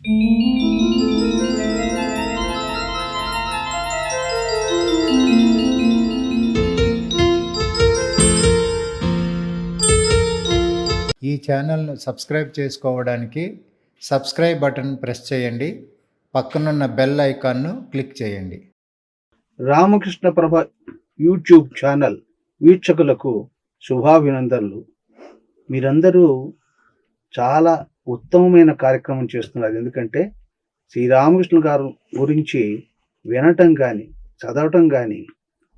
ఈ ఛానల్ను సబ్స్క్రైబ్ చేసుకోవడానికి సబ్స్క్రైబ్ బటన్ ప్రెస్ చేయండి. పక్కనున్న బెల్ ఐకాన్ను క్లిక్ చేయండి. రామకృష్ణ ప్రభ యూట్యూబ్ ఛానల్ వీక్షకులకు శుభాభినందనలు. మీరందరూ చాలా ఉత్తమమైన కార్యక్రమం చేస్తున్నారు. ఎందుకంటే శ్రీరామకృష్ణ గారు గురించి వినటం కానీ చదవటం కానీ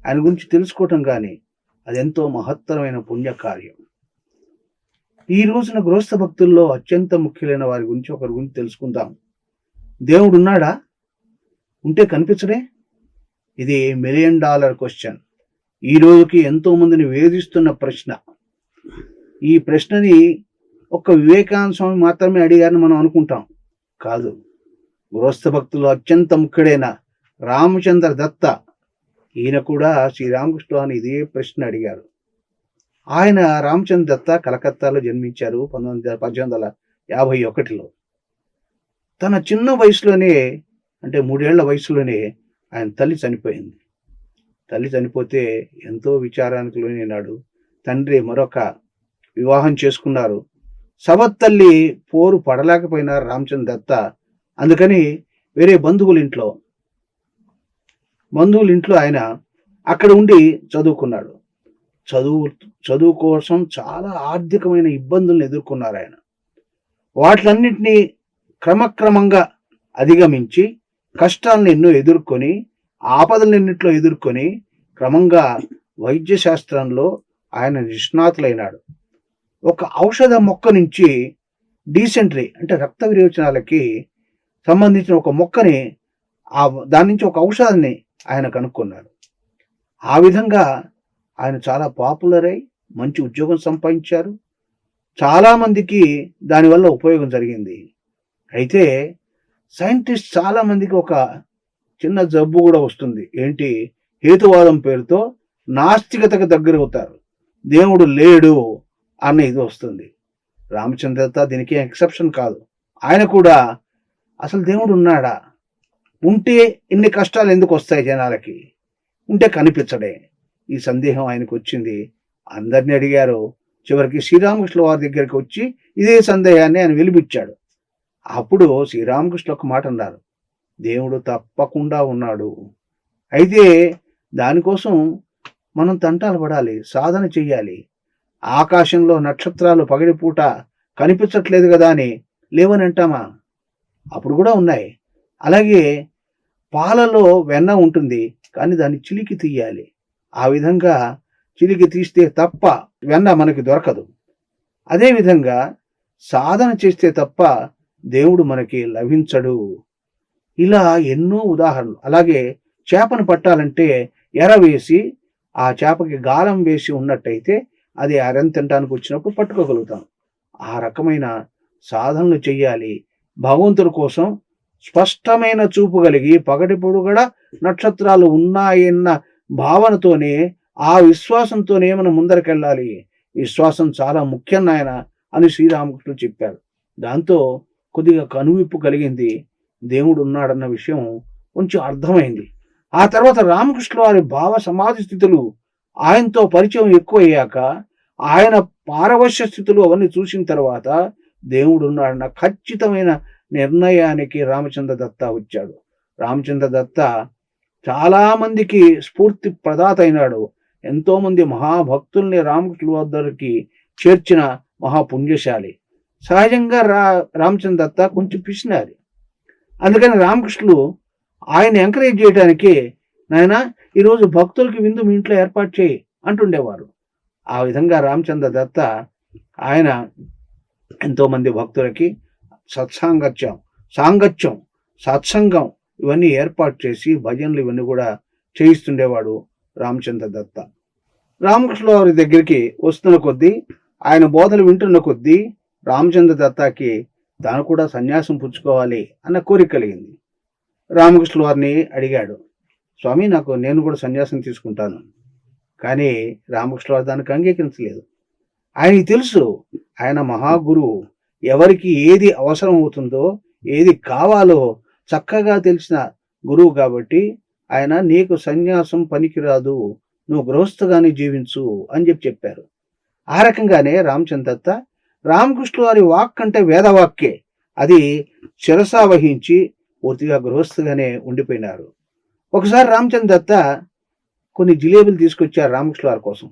ఆయన గురించి తెలుసుకోవటం కానీ అది ఎంతో మహత్తరమైన పుణ్యకార్యం. ఈ రోజున గృహస్థ భక్తుల్లో అత్యంత ముఖ్యులైన వారి గురించి ఒకరి గురించి తెలుసుకుందాం. దేవుడు ఉన్నాడా? ఉంటే కనిపించడే? ఇది మిలియన్ డాలర్ క్వశ్చన్. ఈ రోజుకి ఎంతో మందిని వేధిస్తున్న ప్రశ్న. ఈ ప్రశ్నని ఒక్క వివేకానంద స్వామి మాత్రమే అడిగారని మనం అనుకుంటాం. కాదు. గృహస్థ భక్తులు అత్యంత ముఖ్యుడైన రామచంద్ర దత్త ఈయన కూడా శ్రీరామకృష్ణ అని ఇదే ప్రశ్న అడిగారు. ఆయన రామచంద్ర దత్త కలకత్తాలో జన్మించారు పంతొమ్మిది పద్దెనిమిది వందల యాభై ఒకటిలో. తన చిన్న వయసులోనే అంటే మూడేళ్ళ వయసులోనే ఆయన తల్లి చనిపోయింది. తల్లి చనిపోతే ఎంతో విచారానికి లోనైనాడు. తండ్రి మరొక వివాహం చేసుకున్నారు. సవత్తల్లి పోరు పడలేకపోయినారు రామచంద్ర దత్త. అందుకని వేరే బంధువుల ఇంట్లో బంధువుల ఇంట్లో ఆయన అక్కడ ఉండి చదువుకున్నాడు. చదువు చదువు కోసం చాలా ఆర్థికమైన ఇబ్బందులను ఎదుర్కొన్నారు ఆయన. వాటిలన్నింటినీ క్రమక్రమంగా అధిగమించి కష్టాలను ఎన్నో ఎదుర్కొని ఆపదలన్నింటిలో ఎదుర్కొని క్రమంగా వైద్య శాస్త్రంలో ఆయన నిష్ణాతులైనాడు. ఒక ఔషధ మొక్క నుంచి డీసెంట్రీ అంటే రక్త విరేచనాలకి సంబంధించిన ఒక మొక్కని ఆ దాని నుంచి ఒక ఔషధాన్ని ఆయన కనుక్కున్నాడు. ఆ విధంగా ఆయన చాలా పాపులర్ అయి మంచి ఉద్యోగం సంపాదించారు. చాలామందికి దానివల్ల ఉపయోగం జరిగింది. అయితే సైంటిస్ట్ చాలామందికి ఒక చిన్న జబ్బు కూడా వస్తుంది. ఏంటి? హేతువాదం పేరుతో నాస్తికతకు దగ్గర అవుతారు దేవుడు లేడు. అన్న ఇది వస్తుంది. రామచంద్రత దీనికి ఎక్సెప్షన్ కాదు. ఆయన కూడా అసలు దేవుడు ఉన్నాడా? ఉంటే ఇన్ని కష్టాలు ఎందుకు వస్తాయి జనాలకి? ఉంటే కనిపించడే. ఈ సందేహం ఆయనకు వచ్చింది. అందరిని అడిగారు. చివరికి శ్రీరామకృష్ణ వారి దగ్గరికి వచ్చి ఇదే సందేహాన్ని ఆయన వెలిపించాడు అప్పుడు శ్రీరామకృష్ణ ఒక మాట అన్నారు. దేవుడు తప్పకుండా ఉన్నాడు. అయితే దానికోసం మనం తంటాలు పడాలి సాధన చేయాలి ఆకాశంలో నక్షత్రాలు పగడిపూట కనిపించట్లేదు కదా అని లేవని అంటామా అప్పుడు కూడా ఉన్నాయి. అలాగే పాలలో వెన్న ఉంటుంది కానీ దాన్ని చిలికి తీయాలి. ఆ విధంగా చిలికి తీస్తే తప్ప వెన్న మనకి దొరకదు. అదేవిధంగా సాధన చేస్తే తప్ప దేవుడు మనకి లభించడు. ఇలా ఎన్నో ఉదాహరణలు. అలాగే చేపను పట్టాలంటే ఎర వేసి ఆ చేపకి గాలం వేసి ఉన్నట్టయితే అది అరం తినడానికి వచ్చినప్పుడు పట్టుకోగలుగుతాం. ఆ రకమైన సాధనలు చెయ్యాలి భగవంతుడి కోసం స్పష్టమైన చూపు కలిగి పగటి పొడుగడ నక్షత్రాలు ఉన్నాయన్న భావనతోనే ఆ విశ్వాసంతోనే మనం ముందరకెళ్ళాలి. విశ్వాసం చాలా ముఖ్యం నాయన అని శ్రీరామకృష్ణుడు చెప్పారు. దాంతో కొద్దిగా కనువిప్పు కలిగింది. దేవుడు ఉన్నాడన్న విషయం కొంచెం అర్థమైంది. ఆ తర్వాత రామకృష్ణ వారి భావ సమాధి స్థితులు ఆయనతో పరిచయం ఎక్కువయ్యాక ఆయన పారవశ్య స్థితిలో అవన్నీ చూసిన తర్వాత దేవుడు ఉన్నాడన్న ఖచ్చితమైన నిర్ణయానికి రామచంద్ర దత్త వచ్చాడు. రామచంద్ర దత్త చాలామందికి స్ఫూర్తి ప్రదాత అయినాడు ఎంతోమంది మహాభక్తుల్ని రామకృష్ణ వద్దరికి చేర్చిన మహాపుణ్యశాలి. సహజంగా రా రామచంద్ర దత్త కొంచెం పిసినారి. అందుకని రామకృష్ణులు ఆయన ఎంకరేజ్ చేయడానికి నాయన ఈరోజు భక్తులకి విందు మీ ఇంట్లో ఏర్పాటు చేయి అంటుండేవారు. ఆ విధంగా రామచంద్ర దత్త ఆయన ఎంతోమంది భక్తులకి సత్సాంగత్యం సాంగత్యం సత్సంగం ఇవన్నీ ఏర్పాటు చేసి భజనలు ఇవన్నీ కూడా చేయిస్తుండేవాడు రామచంద్ర దత్త. రామకృష్ణ వారి దగ్గరికి వస్తున్న కొద్దీ ఆయన బోధలు వింటున్న కొద్దీ రామచంద్ర దత్తాకి తాను కూడా సన్యాసం పుచ్చుకోవాలి అన్న కోరిక కలిగింది. రామకృష్ణ వారిని అడిగాడు స్వామి నాకు నేను కూడా సన్యాసం తీసుకుంటాను. కానీ రామకృష్ణ దానికి అంగీకరించలేదు. ఆయనకి తెలుసు ఆయన మహాగురువు ఎవరికి ఏది అవసరం అవుతుందో ఏది కావాలో చక్కగా తెలిసిన గురువు కాబట్టి ఆయన నీకు సన్యాసం పనికిరాదు నువ్వు గృహస్థగానే జీవించు అని చెప్పి చెప్పారు. ఆ రకంగానే రామచంద్ర దత్త రామకృష్ణ వారి వాక్ అంటే వేదవాక్యే. అది శిరసా వహించి పూర్తిగా గృహస్థుగానే ఉండిపోయినారు. ఒకసారి రామచంద్ర దత్త కొన్ని జిలేబులు తీసుకొచ్చారు రామకృష్ణ వారి కోసం.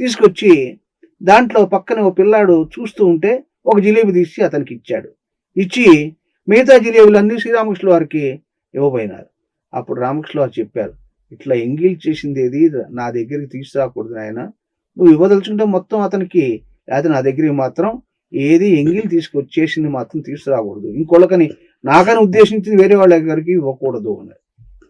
తీసుకొచ్చి దాంట్లో పక్కన ఒక పిల్లాడు చూస్తూ ఉంటే ఒక జిలేబీ తీసి అతనికి ఇచ్చాడు. ఇచ్చి మిగతా జిలేబులన్నీ శ్రీరామకృష్ణ వారికి ఇవ్వబోయినారు. అప్పుడు రామకృష్ణ వారు చెప్పారు ఇట్లా ఎంగిల్ చేసింది ఏది నా దగ్గరికి తీసుకురాకూడదు నాయన. నువ్వు ఇవ్వదలుచుకుంటే మొత్తం అతనికి లేదా నా దగ్గరికి మాత్రం ఏది ఎంగిల్ తీసుకొచ్చేసింది మాత్రం తీసుకురాకూడదు. ఇంకొకని నాకని ఉద్దేశించింది వేరే వాళ్ళ దగ్గరికి ఇవ్వకూడదు అన్నారు.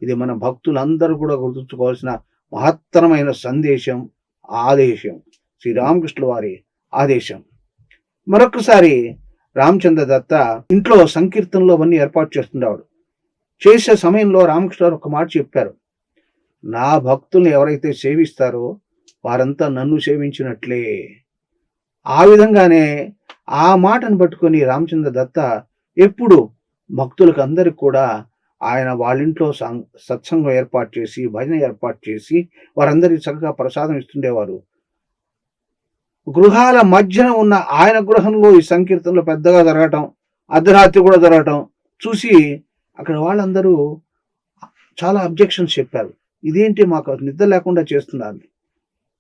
ఇది మన భక్తులందరూ కూడా గుర్తుంచుకోవాల్సిన మహత్తరమైన సందేశం ఆదేశం. శ్రీరామకృష్ణ వారి ఆదేశం. మరొకసారి రామచంద్ర దత్త ఇంట్లో సంకీర్తనలో అవన్నీ ఏర్పాటు చేస్తుండేవాడు చేసే సమయంలో రామకృష్ణ ఒక మాట చెప్పారు. నా భక్తుల్ని ఎవరైతే సేవిస్తారో వారంతా నన్ను సేవించినట్లే. ఆ విధంగానే ఆ మాటను పట్టుకొని రామచంద్ర దత్త ఎప్పుడు భక్తులకు అందరికి కూడా ఆయన వాళ్ళ ఇంట్లో సం- సత్సంగం ఏర్పాటు చేసి భజన ఏర్పాటు చేసి వారందరికీ చక్కగా ప్రసాదం ఇస్తుండేవారు. గృహాల మధ్యన ఉన్న ఆయన గృహంలో ఈ సంకీర్తనలు పెద్దగా జరగటం అర్ధరాత్రి కూడా జరగటం చూసి అక్కడ వాళ్ళందరూ చాలా అబ్జెక్షన్స్ చెప్పారు. ఇదేంటి మాకు నిద్ర లేకుండా చేస్తున్నారు?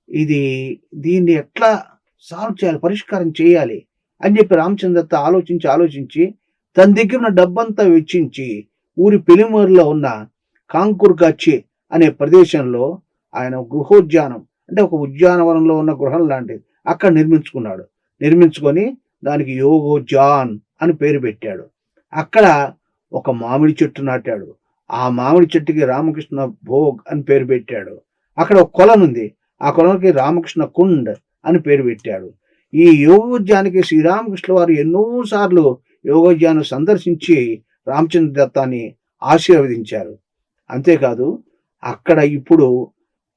ఇది దీన్ని ఎట్లా సాల్వ్ చేయాలి పరిష్కారం చేయాలి అని చెప్పి రామచంద్ర ఆలోచించి ఆలోచించి తన దగ్గర ఉన్న డబ్బంతా వెచ్చించి ఊరి పెలిమూరులో ఉన్న కాంకుర్గాచి అనే ప్రదేశంలో ఆయన గృహోద్యానం అంటే ఒక ఉద్యానవనంలో ఉన్న గృహం లాంటిది. అక్కడ నిర్మించుకున్నాడు. నిర్మించుకొని దానికి యోగోజాన్ అని పేరు పెట్టాడు. అక్కడ ఒక మామిడి చెట్టు నాటాడు. ఆ మామిడి చెట్టుకి రామకృష్ణ భోగ్ అని పేరు పెట్టాడు. అక్కడ ఒక కొలం ఉంది. ఆ కొలనుకి రామకృష్ణ కుండ్ అని పేరు పెట్టాడు. ఈ యోగోద్యానికి శ్రీరామకృష్ణ వారు ఎన్నోసార్లు యోగోద్యానం సందర్శించి రామచంద్ర దత్తాన్ని ఆశీర్వదించారు. అంతేకాదు అక్కడ ఇప్పుడు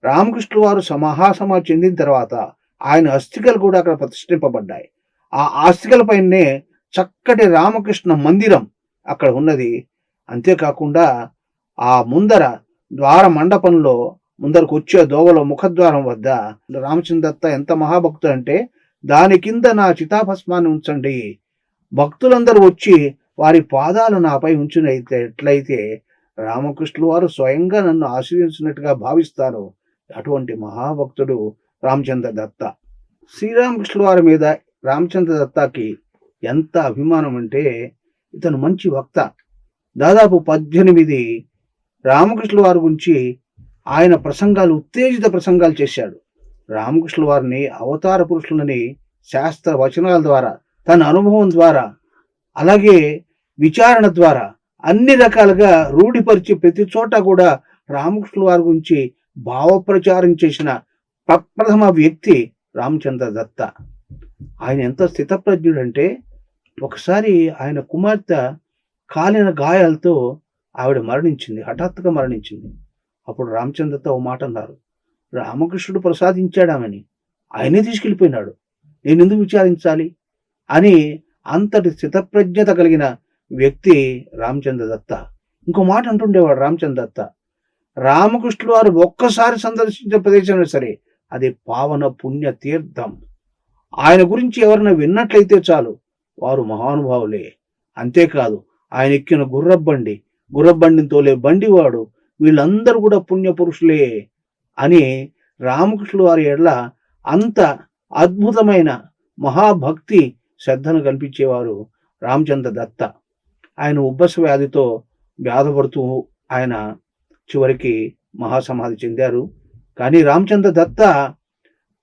రామకృష్ణ వారు సమాహాసమా చెందిన తర్వాత ఆయన అస్థికలు కూడా అక్కడ ప్రతిష్ఠింపబడ్డాయి. ఆ ఆస్తికలపైనే చక్కటి రామకృష్ణ మందిరం అక్కడ ఉన్నది. అంతేకాకుండా ఆ ముందర ద్వార మండపంలో ముందరకు వచ్చే దోవలో ముఖద్వారం వద్ద రామచంద్ర దత్త ఎంత మహాభక్తుడు అంటే దాని కింద నా చితాభస్మాన్ని ఉంచండి. భక్తులందరూ వచ్చి వారి పాదాలు నాపై ఉంచినైతే ఎట్లయితే రామకృష్ణుల వారు స్వయంగా నన్ను ఆశ్రయించినట్టుగా భావిస్తారు అటువంటి మహాభక్తుడు రామచంద్ర దత్త. శ్రీరామకృష్ణుల వారి మీద రామచంద్ర దత్తకి ఎంత అభిమానం అంటే ఇతను మంచి వక్త దాదాపు పద్దెనిమిది రామకృష్ణుల వారి గురించి ఆయన ప్రసంగాలు ఉత్తేజిత ప్రసంగాలు చేశాడు. రామకృష్ణుల వారిని అవతార పురుషులని శాస్త్ర వచనాల ద్వారా తన అనుభవం ద్వారా అలాగే విచారణ ద్వారా అన్ని రకాలుగా రూఢిపరిచి ప్రతి చోట కూడా రామకృష్ణుల వారి గురించి భావప్రచారం చేసిన ప్రప్రథమ వ్యక్తి రామచంద్ర దత్త. ఆయన ఎంత స్థితప్రజ్ఞుడంటే ఒకసారి ఆయన కుమార్తె కాలిన గాయాలతో ఆవిడ మరణించింది హఠాత్తుగా మరణించింది. అప్పుడు రామచంద్రతో ఓ మాట అన్నారు రామకృష్ణుడు ప్రసాదించాడామని ఆయనే తీసుకెళ్ళిపోయినాడు నేను ఎందుకు విచారించాలి? అని అంతటి స్థితప్రజ్ఞత కలిగిన వ్యక్తి రామచంద్ర దత్త. ఇంకో మాట అంటుండేవాడు రామచంద్ర దత్త. రామకృష్ణుడు వారు ఒక్కసారి సందర్శించే ప్రదేశమే సరే అది పావన పుణ్య తీర్థం. ఆయన గురించి ఎవరైనా విన్నట్లయితే చాలు వారు మహానుభావులే. అంతేకాదు ఆయన ఎక్కిన గుర్రబండి గుర్రబండిని తోలే బండివాడు వీళ్ళందరూ కూడా పుణ్య పురుషులే అని రామకృష్ణుడు వారి ఎడల అంత అద్భుతమైన మహాభక్తి శ్రద్ధను కల్పించేవారు రామచంద్ర దత్త. ఆయన ఉబ్బస వ్యాధితో బాధపడుతూ ఆయన చివరికి మహాసమాధి చెందారు. కానీ రామచంద్ర దత్త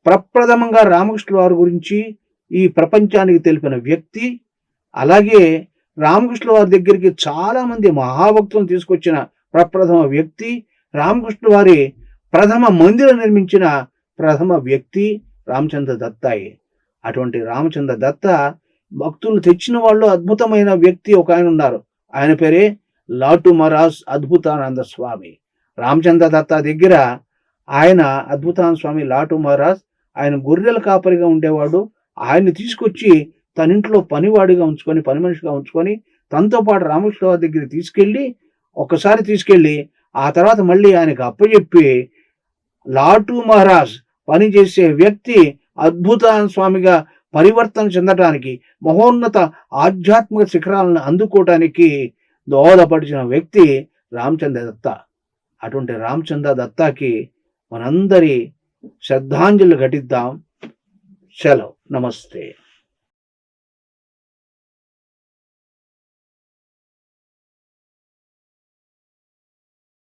ప్రప్రథమంగా రామకృష్ణుల వారి గురించి ఈ ప్రపంచానికి తెలిపిన వ్యక్తి. అలాగే రామకృష్ణుల వారి దగ్గరికి చాలామంది మహాభక్తులను తీసుకొచ్చిన ప్రప్రథమ వ్యక్తి. రామకృష్ణ వారి ప్రథమ మందిరం నిర్మించిన ప్రథమ వ్యక్తి రామచంద్ర దత్తాయి. అటువంటి రామచంద్ర దత్త భక్తులు తెచ్చిన వాళ్ళు అద్భుతమైన వ్యక్తి ఒక ఆయన ఉన్నారు. ఆయన పేరే లాటు మహారాజ్ అద్భుతానంద స్వామి. రామచంద్ర దత్త దగ్గర ఆయన అద్భుతానంద స్వామి లాటు మహారాజ్ ఆయన గొర్రెల కాపరిగా ఉండేవాడు. ఆయన్ని తీసుకొచ్చి తన ఇంట్లో పనివాడిగా ఉంచుకొని పని మనిషిగా ఉంచుకొని తనతో పాటు రామకృష్ణ దగ్గర తీసుకెళ్ళి ఒకసారి తీసుకెళ్ళి ఆ తర్వాత మళ్ళీ ఆయనకు అప్పచెప్పి లాటు మహారాజ్ పనిచేసే వ్యక్తి అద్భుతానంద స్వామిగా పరివర్తన చెందటానికి మహోన్నత ఆధ్యాత్మిక శిఖరాలను అందుకోవటానికి దోహదపడిచిన వ్యక్తి రామచంద్ర దత్త. అటువంటి రామచంద్ర దత్తాకి మనందరి శ్రద్ధాంజలి ఘటిద్దాం. సెలవు. నమస్తే.